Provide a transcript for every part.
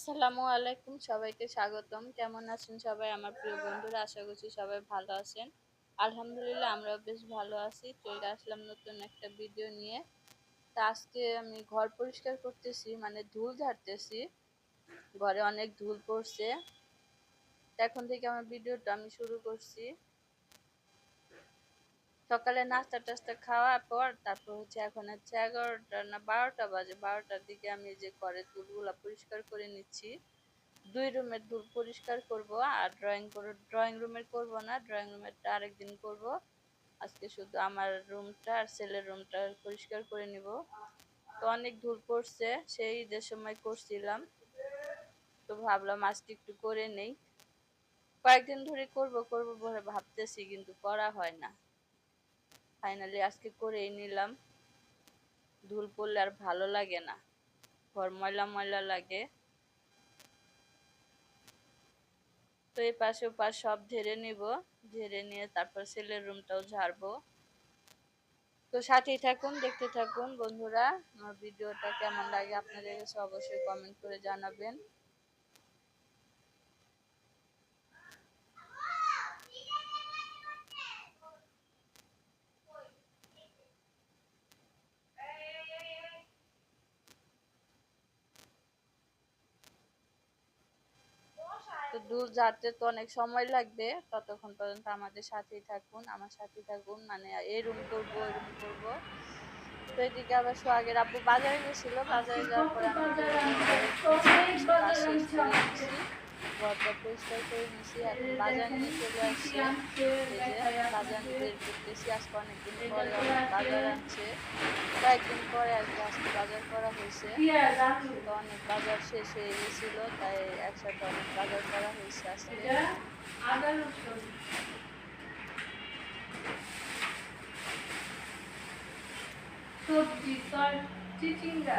আসসালামু আলাইকুম, সবাইকে স্বাগতম। কেমন আছেন সবাই? আমার প্রিয় বন্ধুরা, আশা করছি সবাই ভালো আছেন। আলহামদুলিল্লাহ, আমরাও বেশ ভালো আছি। চলে আসলাম নতুন একটা ভিডিও নিয়ে। তা আজকে আমি ঘর পরিষ্কার করতেছি মানে ধুল ঝাড়তেছি। ঘরে অনেক ধুল পড়ছে। এখন থেকে আমার ভিডিওটা আমি শুরু করছি। সকালে নাস্তা টাস্তা খাওয়ার পর তারপর হচ্ছে এখন হচ্ছে এগারোটা না বারোটা বাজে। বারোটার দিকে আমি যে ঘরের ধুলগুলা পরিষ্কার করে নিচ্ছি। দুই রুমের ধুল পরিষ্কার করব, আর ড্রয়িং ড্রয়িং রুমের করব না ড্রয়িং রুমেরটা আরেকদিন করব। আজকে শুধু আমার রুমটা আর ছেলের রুমটা পরিষ্কার করে নিব। তো অনেক ধুল পড়ছে, সেই ঈদের সময় করছিলাম। তো ভাবলাম আজকে একটু করে নেই। কয়েকদিন ধরে করব করব বলে ভাবতেছি, কিন্তু করা হয় না। ফাইনালি আজকে করেই নিলাম। ধুল পড়লে আর ভালো লাগে না। ঘর ময়লা ময়লা লাগে। তো এই পাশে পাশ সব ঝেড়ে নিব। ঝেড়ে নিয়ে তারপর ছেলের রুমটাও ঝাড়বো। তো সাথেই থাকুন, দেখতে থাকুন বন্ধুরা। আমার ভিডিওটা কেমন লাগে আপনাদের কাছে অবশ্যই কমেন্ট করে জানাবেন তো দূর যাতে তো অনেক সময় লাগবে ততক্ষণ পর্যন্ত আমাদের সাথেই থাকুন আমার সাথেই থাকুন মানে এই রুম করব ওই রুম করব। তো এদিকে আবার সোহাগের আব্বু বাজারে গেছিল বাজারে যাওয়ার পরে আমি ঘরটা পরিষ্কার করে নিয়েছি এখন বাজার নিয়ে চলে আসছি বাজার বের করতেছি আজকে অনেকদিন পরে বাজার আনছে কয়েকদিন পরে আর কি আজকে বাজার করা হয়েছে তো অনেক বাজার শেষ হয়ে গেছিল তাই একসাথে অনেক বাজার করা হয়েছে আজকে সবজি চিচিঙ্গা।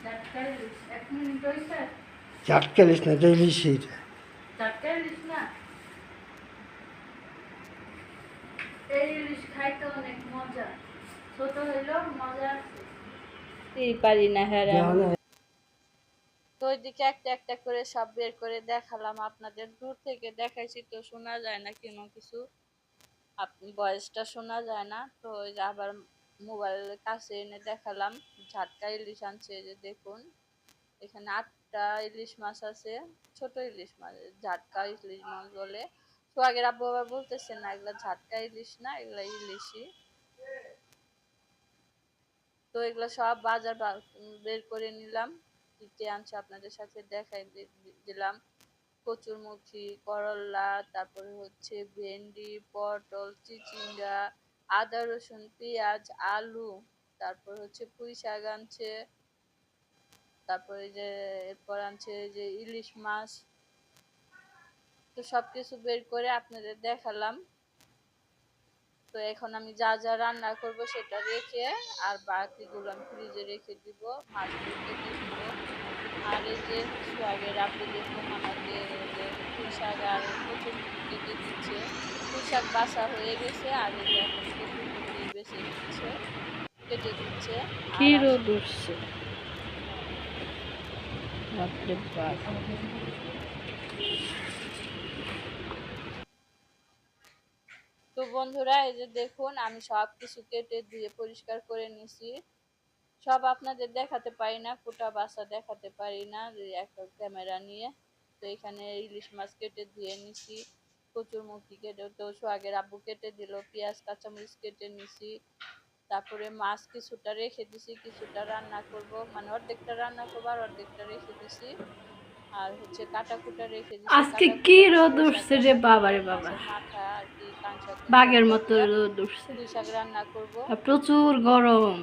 পারি না হ্যাঁ। তো ওইদিকে একটা একটা করে সব বের করে দেখালাম আপনাদের। দূর থেকে দেখাইছি তো শোনা যায় না কোনো কিছু। আপনি ভয়েসটা শোনা যায় না তো ওই আবার মোবাইলের কাছে এনে দেখালাম। ঝাটকা ইলিশ আনছে যে দেখুন। এখানে আটটা ইলিশ মাছ আছে, ছোট ইলিশ মাছ, ঝাটকা ইলিশ মাছ বলে। তো আগের আব্বু আবার বলতেছে না, এগুলা ঝাটকা ইলিশ না, এগুলা ইলিশই। তো এগুলো সব বাজার বের করে নিলাম। কি আনছে, আপনাদের সাথে দেখাই দিলাম। কচুরমুখী, করলা, তারপরে হচ্ছে ভেন্ডি, পটল, চিচিঙ্গা আদা, রসুন, পেঁয়াজ, আলু, তারপর হচ্ছে পুঁই শাক আনছে, তারপরে যে এরপর আনছে যে ইলিশ মাছ। তো সবকিছু বের করে আপনাদের দেখালাম। তো এখন আমি যা যা রান্না করব সেটা রেখে আর বাকিগুলো আমি ফ্রিজে রেখে দিব মাছগুলো কেটে দিব। আর এই যে সোয়াগের আপনি দেখুন আমাকে পুঁই শাক আর কচুর কেটে দিচ্ছে। পুঁই শাক বাসা হয়ে গেছে আর এই যে এখন বেছে দিচ্ছে কেটে দিচ্ছে কি রোদ উঠছে? বাপরে বাপ। বন্ধুরা, এই যে দেখুন, আমি সব কিছু কেটে দিয়ে পরিষ্কার করে নিছি। সব আপনাদের দেখাতে পারি না, ফুটা বাসা দেখাতে পারি না একটা ক্যামেরা নিয়ে। তো এখানে ইলিশ মাছ কেটে ধুয়ে নিছি কচুরমুখী কেটে, তো সোহাগের আব্বু কেটে দিল, পেঁয়াজ, কাঁচামরিচ কেটে নিছি। তারপরে মাছ কিছুটা রেখে দিছি, কিছুটা রান্না করব মানে অর্ধেকটা রান্না করব আর অর্ধেকটা রেখে দিছি। আর হচ্ছে কাটা কুটা রেখে আজকে কি রোদ উঠছে রে বাবা। রে বাবা বাঘের মতো রোদ উঠছে। শাক রান্না করব। প্রচুর গরম।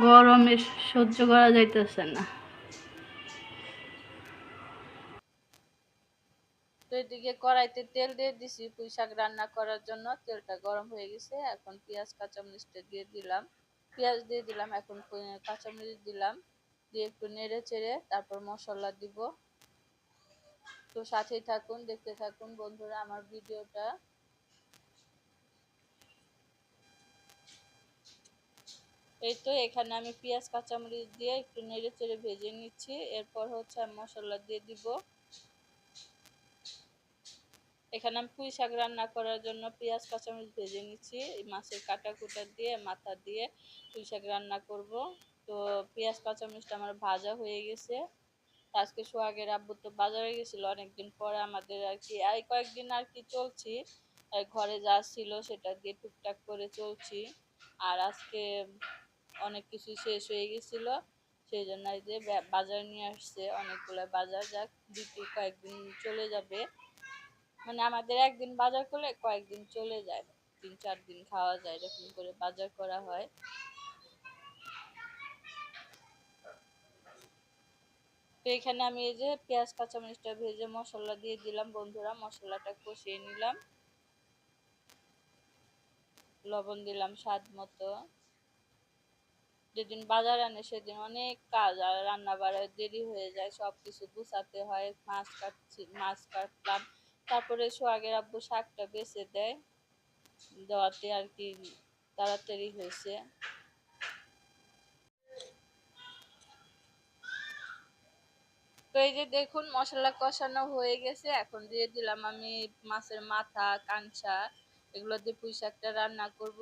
গরমে সহ্য করা যাইতেছে না। তো এদিকে কড়াইতে তেল দিয়ে দিছি পুঁই শাক রান্না করার জন্য। তেলটা গরম হয়ে গেছে এখন পেঁয়াজ কাঁচামরিচটা দিয়ে দিলাম। পেঁয়াজ দিয়ে দিলাম এখন কাঁচামরিচ দিলাম। দিয়ে একটু নেড়ে চেড়ে তারপর মশলা দিব। তো সাথেই থাকুন, দেখতে থাকুন বন্ধুরা আমার ভিডিওটা। এই তো এখানে আমি পেঁয়াজ, কাঁচামরিচ দিয়ে একটু নেড়ে চেড়ে ভেজে নিচ্ছি। এরপর হচ্ছে আমি মশলা দিয়ে দিব। এখানে আমি পুঁই শাক রান্না করার জন্য পেঁয়াজ, কাঁচামরিচ ভেজে নিচ্ছি। মাছের কাটা কুটা দিয়ে, মাথা দিয়ে পুঁই শাক রান্না করব। তো পেঁয়াজ, কাঁচামরিচটা আমার ভাজা হয়ে গেছে। আজকে সোহাগের আব্বু তো বাজারে গেছিল অনেকদিন পরে আমাদের আর কি। এই কয়েকদিন আর কি চলছি। ঘরে যা ছিল সেটা দিয়ে টুকটাক করে চলছি। আর আজকে অনেক কিছু শেষ হয়ে গেছিল। সেই জন্য যে বাজার নিয়ে আসছে, অনেকগুলো বাজার। যাক দুটি কয়েকদিন চলে যাবে। মানে আমাদের একদিন বাজার করলে কয়েকদিন চলে যায়। তিন চার দিন খাওয়া যায়, এরকম করে বাজার করা হয়। তো এখানে আমি এই যে পেঁয়াজ কাঁচামরিচটা ভেজে মশলা দিয়ে দিলাম বন্ধুরা। মশলাটা কষিয়ে নিলাম। লবণ দিলাম স্বাদ মতো। যেদিন বাজার আনে সেদিন অনেক কাজ আর রান্না বাড়ায় দেরি হয়ে যায় সব কিছু গুছাতে হয়, মাছ কাটছি, মাছ কাটলাম। তারপরে সোহাগের আব্বু শাকটা বেছে দেয়। দেওয়াতে আর কি তাড়াতাড়ি হয়েছে। তো এই যে দেখুন, মশলা কষানো হয়ে গেছে। এখন দিয়ে দিলাম আমি মাছের মাথা কাঁচা এগুলো দিয়ে পুঁই শাকটা রান্না করব।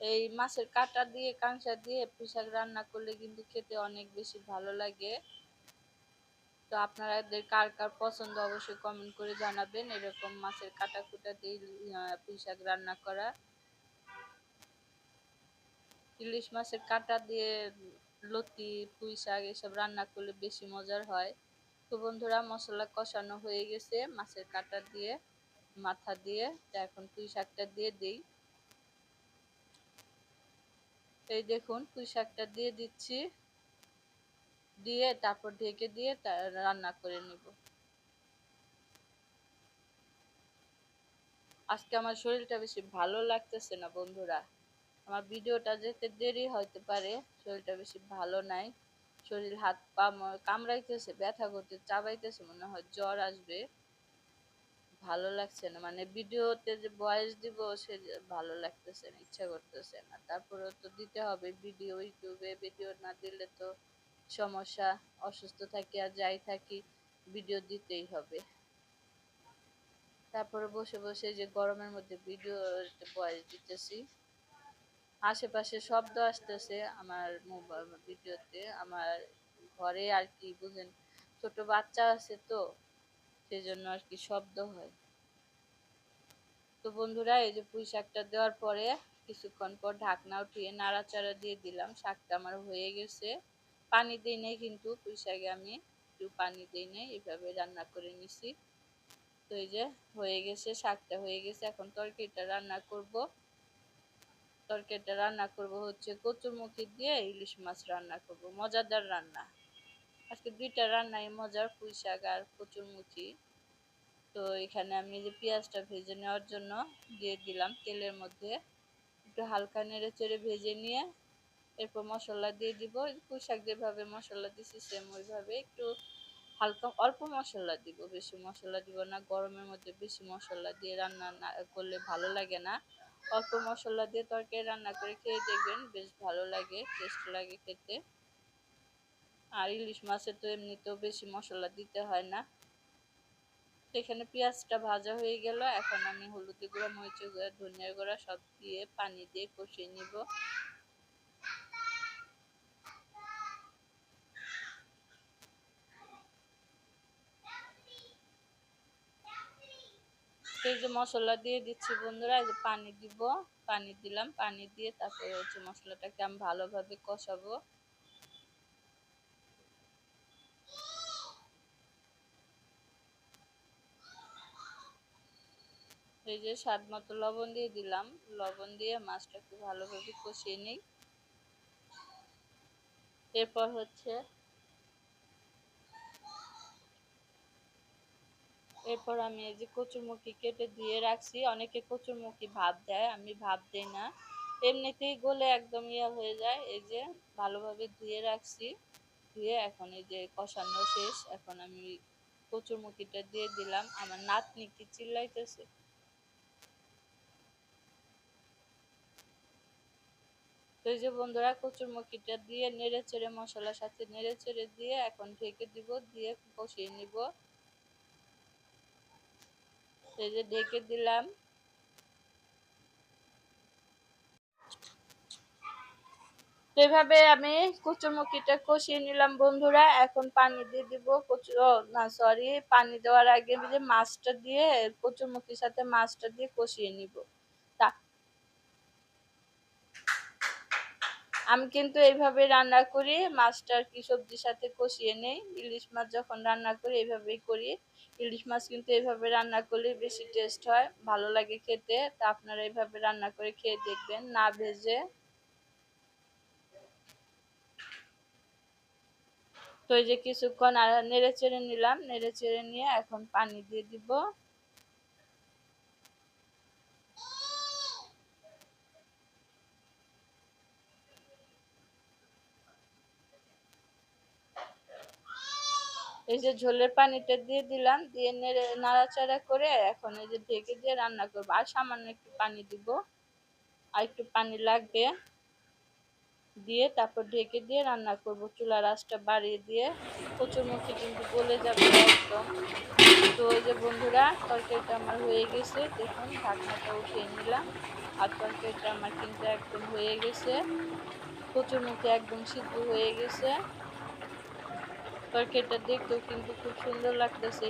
এই মাছের কাঁটা দিয়ে কাঁচা দিয়ে পুঁই শাক রান্না করলে কিন্তু খেতে অনেক বেশি ভালো লাগে। তো আপনাদের কার কার পছন্দ অবশ্যই কমেন্ট করে জানাবেন, এরকম মাছের কাটা কুটা দিয়ে পুঁই শাক রান্না করা। ইলিশ মাছের কাঁটা দিয়ে লতি, পুঁই শাক এসব রান্না করলে বেশি মজার হয়। তো বন্ধুরা মশলা কষানো হয়ে গেছে, মাছের কাঁটা দিয়ে, মাথা দিয়ে, তা এখন পুঁই শাকটা দিয়ে দিই। এই দেখুন, পুঁই শাকটা দিয়ে দিচ্ছি। দিয়ে তারপর ঢেকে দিয়ে রান্না করে নিব। আজকে আমার শরীরটা বেশি ভালো লাগতেছে না বন্ধুরা। আমার ভিডিওটা যেতে দেরি হতে পারে, শরীরটা বেশি ভালো নাই। শরীর হাত পা কামড়াইতেছে, ব্যথা করতে, চাবাইতেছে মনে হয়, জ্বর আসবে। ভালো লাগছে না মানে ভিডিওতে যে ভয়েস দিব, সে ভালো লাগতেছে না, ইচ্ছা করতেছে না। তারপরে তো দিতে হবে, ভিডিও, ইউটিউবে ভিডিও না দিলে তো সমস্যা, অসুস্থ থাকি আর যাই থাকি ভিডিও দিতেই হবে। তারপরে বসে বসে যে গরমের মধ্যে ভিডিও ভয়েস দিতেছি। আশেপাশে শব্দ আসতেছে, আমার মোবাইল ভিডিওতে আমার ঘরে আর কি, বুঝেন? ছোট বাচ্চা আছে তো সেই জন্য আর কি শব্দ হয়। তো বন্ধুরা, এই যে পুঁই শাকটা দেওয়ার পরে কিছুক্ষণ পর ঢাকনা উঠিয়ে নাড়াচাড়া দিয়ে দিলাম। শাকটা আমার হয়ে গেছে। পানি দিই নাই কিন্তু, পুঁই শাকে আমি একটু পানি দিই নাই, এভাবে রান্না করে নিছি। তো এই যে হয়ে গেছে, শাকটা হয়ে গেছে। এখন তরকারিটা রান্না করব। তরকারিটা রান্না করব হচ্ছে কচুরমুখী দিয়ে ইলিশ মাছ রান্না করব, মজাদার রান্না। আজকে দুইটা রান্নাই মজার, পুঁই শাক আর কচুরমুখী। তো এখানে আমি যে পেঁয়াজটা ভেজে নেওয়ার জন্য দিয়ে দিলাম তেলের মধ্যে। একটু হালকা নেড়ে চেড়ে ভেজে নিয়ে এরপর মশলা দিয়ে দিব। পুঁই শাক যেভাবে মশলা দিছি সেম ওইভাবে একটু হালকা অল্প মশলা দিব, বেশি মশলা দিব না, গরমের মধ্যে বেশি মশলা দিয়ে রান্না না করলে ভালো লাগে না। অল্প মশলা দিয়ে তরকারি রান্না করে খেয়ে দেখবেন বেশ ভালো লাগে টেস্ট লাগে খেতে। আর ইলিশ মাছে তো এমনিতেও বেশি মশলা দিতে হয় না। এখানে পেঁয়াজটা ভাজা হয়ে গেল, এখন আমি হলুদ গুঁড়া মরিচ গুঁড়া ধনিয়া গুঁড়া সব দিয়ে পানি দিয়ে কষিয়ে নিব। এই যে মশলা দিয়ে দিচ্ছি বন্ধুরা যে পানি দিব, পানি দিলাম, পানি দিয়ে তারপরে হচ্ছে মশলাটাকে আমি ভালোভাবে কষাবো। এই যে স্বাদ মতো লবণ দিয়ে দিলাম, লবণ দিয়ে মাছটাকে ভালোভাবে কষিয়ে নিই। এরপর হচ্ছে এরপর আমি এই যে কচুরমুখী কেটে দিয়ে রাখছি। অনেকে কচুরমুখী ভাপ দেয়, আমি ভাপ দেই না। এমনিতেই গলে একদম ইয়া হয়ে যায়। এই যে ভালোভাবে ধুয়ে রাখছি। ধুয়ে এখন এই যে কষানো শেষ। এখন আমি কচুরমুখিটা দিয়ে দিলাম। আমার নাতনি কি চিল্লাইতেছে? তো এই যে বন্ধুরা, কচুরমুখিটা দিয়ে নেড়ে চেড়ে মশলার সাথে নেড়ে চেড়ে দিয়ে এখন ঢেকে দিব, দিয়ে কষিয়ে নিব। এই যে ঢেকে দিলাম। তো এভাবে আমি কচুরমুখিটা কষিয়ে নিলাম বন্ধুরা। এখন পানি দিয়ে দিব কচু না সরি পানি দেওয়ার আগে যে মাছটা দিয়ে কচুরমুখির সাথে মাছটা দিয়ে কষিয়ে নিব তা আমি কিন্তু এইভাবে রান্না করি মাছটা আর কি সবজির সাথে কষিয়ে নেই। ইলিশ মাছ যখন রান্না করি, এইভাবেই করি। ইলিশ মাছ কিন্তু এইভাবে রান্না করলে বেশি টেস্ট হয়, ভালো লাগে খেতে। তা আপনারা এইভাবে রান্না করে খেয়ে দেখবেন, না ভেজে। তো এই যে কিছুক্ষণ নেড়ে চেড়ে নিলাম, নেড়ে চেড়ে নিয়ে এখন পানি দিয়ে দিব। এই যে ঝোলের পানিটা দিয়ে দিলাম, দিয়ে নেড়ে, নাড়াচাড়া করে এখন এই যে ঢেকে দিয়ে রান্না করব। আর সামান্য একটু পানি দিব। আর একটু পানি লাগবে। দিয়ে তারপর ঢেকে দিয়ে রান্না করব। চুলার আঁচটা বাড়িয়ে দিয়ে কচুরমুখী কিন্তু গলে যাবে একদম। তো ওই যে বন্ধুরা, তরকারিটা আমার হয়ে গেছে। দেখুন, ঢাকনাটা উঠিয়ে নিলাম। আর তরকারিটা আমার কিন্তু একদম হয়ে গেছে। কচুরমুখী একদম সিদ্ধ হয়ে গেছে। তরকারিটা দেখতেও কিন্তু খুব সুন্দর লাগতেছে।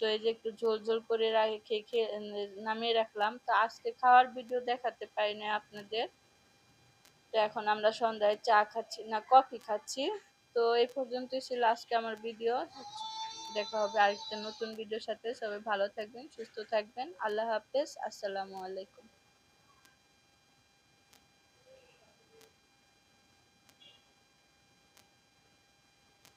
তো এই যে একটু ঝোল ঝোল করে রেখে খেয়ে নামিয়ে রাখলাম। তো আজকে খাওয়ার ভিডিও দেখাতে পারি না আপনাদের। তো এখন আমরা সন্ধ্যায় চা খাচ্ছি না কফি খাচ্ছি। তো এই পর্যন্তই ছিল আজকে আমার ভিডিও দেখা হবে আরেকটা নতুন ভিডিওর সাথে। সবাই ভালো থাকবেন সুস্থ থাকবেন। আল্লাহ হাফেজ। আসসালামু আলাইকুম।